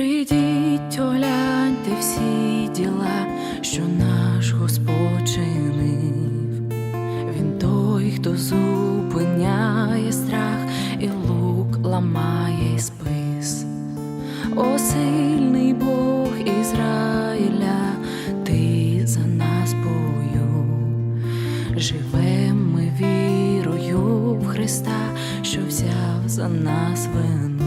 Прийдіть, огляньте всі діла, що наш Господь чинив. Він той, хто зупиняє страх і лук ламає спис. О, сильний Бог Ізраїля, ти за нас бою, живемо ми вірою в Христа, що взяв за нас вину.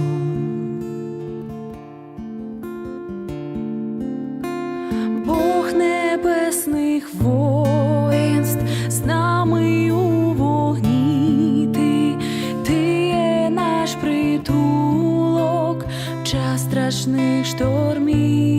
страшних штормів.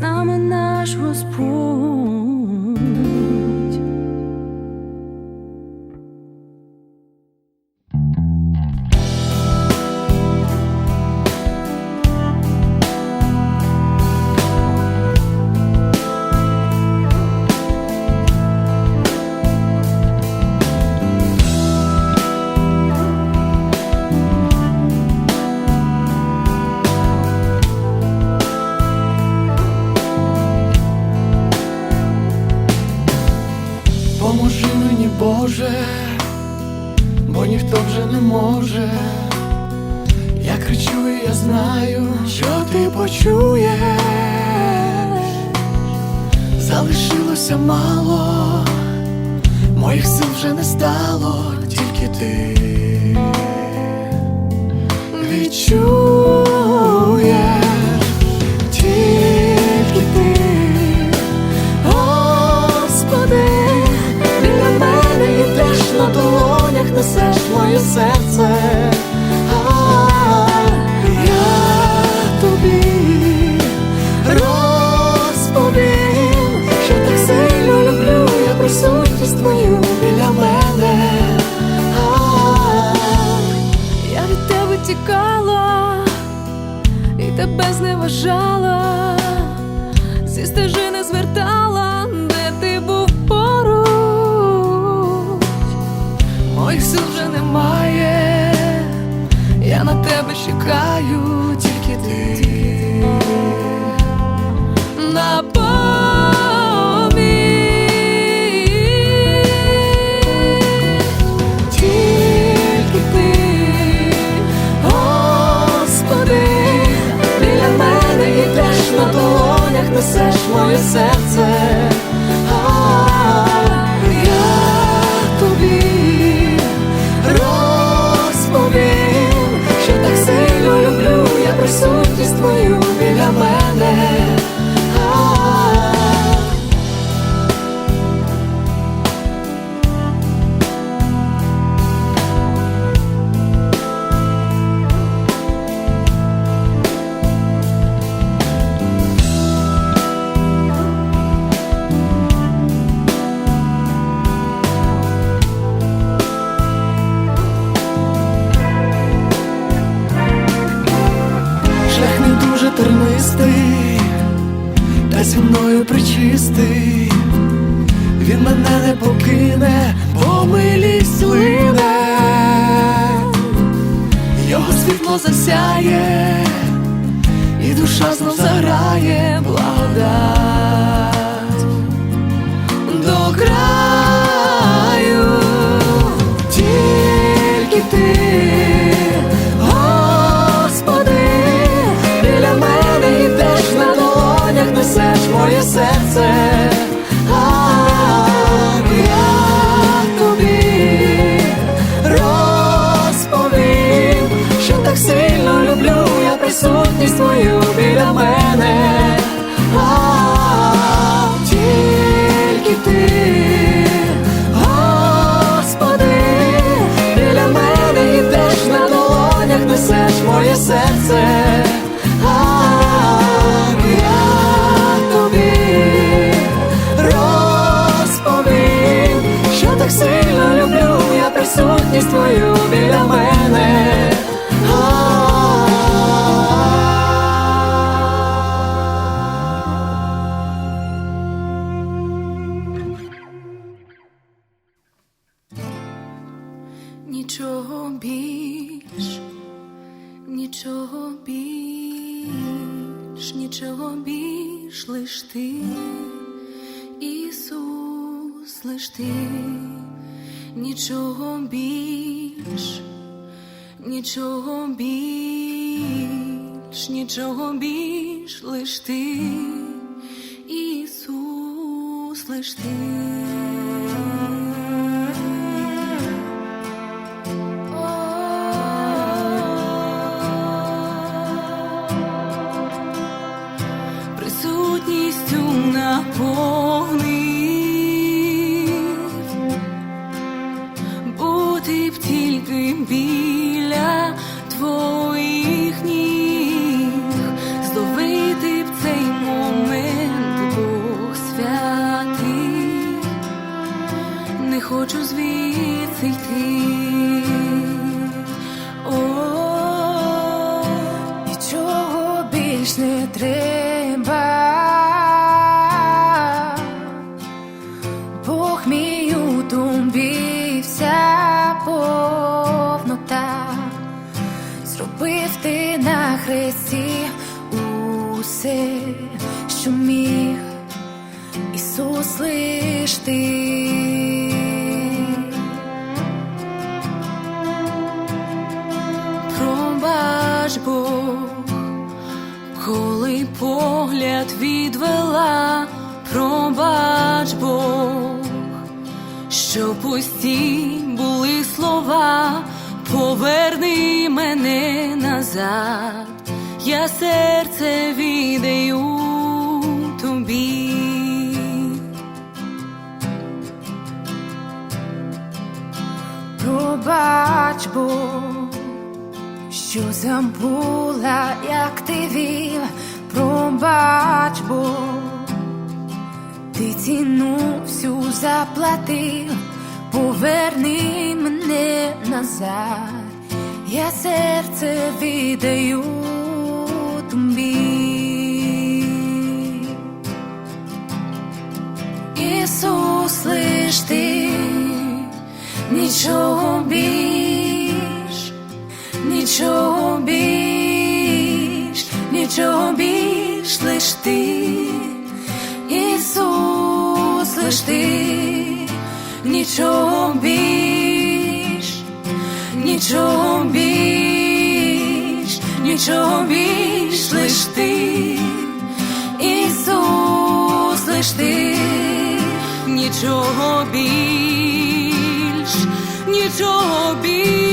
нами наш Господь. Почуєш. Залишилося мало, моїх сил вже не стало, тільки ти відчуєш, тебе зневажала, зі стежини звертала, де ти був поруч. Моїх сил вже немає, я на тебе чекаю, тільки ти несеш його світло засяє, і душа знов заграє благодать до краю, тільки ти, Господи, біля мене йдеш на долонях, несеш моє серце. Присутність твою біля мене. Тільки ти, Господи, біля мене йдеш на долонях, несеш моє серце. Я тобі розповім, що так сильно люблю я присутність твою біля мене. Більш, нічого більш, нічого більш лиш ти, Ісус, лиш ти. Хочу звідси йти. О, нічого більш не треба. Бог мій у тобі вся повнота. Зробив ти на хресті усе, що пусті були слова, поверни мене назад, я серце віддаю тобі. Пробач Бог, що забула, як ти вів, пробач Бог, ти ціну всю заплатив, поверни мене назад, я серце віддаю тобі. Ісус, лиш ти, нічого більш, нічого більш, нічого більш, лиш ти, лиш ти, нічого більш, нічого більш, нічого більш, лиш ти, Ісус, лиш ти. Нічого більш, нічого більш,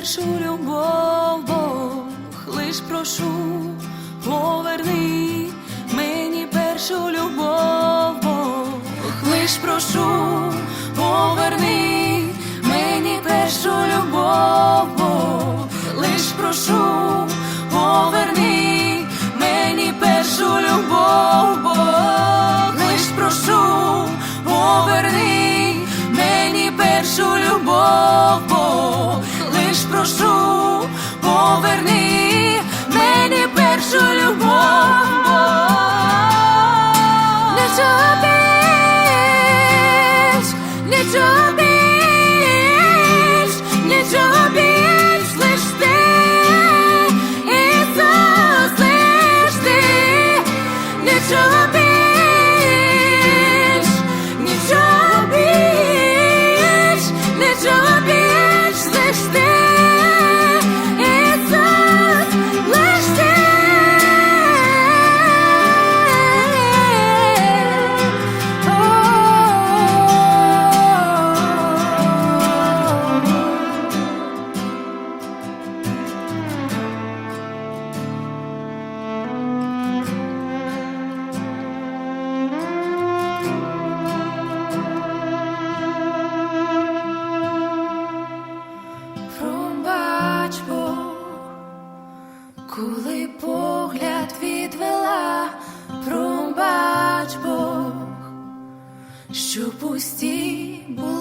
першу любов, Бог, лиш прошу, поверни мені першу любов, Бог, лиш прошу, поверни мені першу любов, Бог, лиш прошу, поверни мені першу любов, Бог, лиш прошу, поверни мені першу любов, Бог, лиш прошу, поверни мені першу любов. Нічого більш, нічого більш, нічого більш, лиш ти, Ісус, лиш ти, нічого більш, нічого більш, нічого більш, лиш ти, пусті були.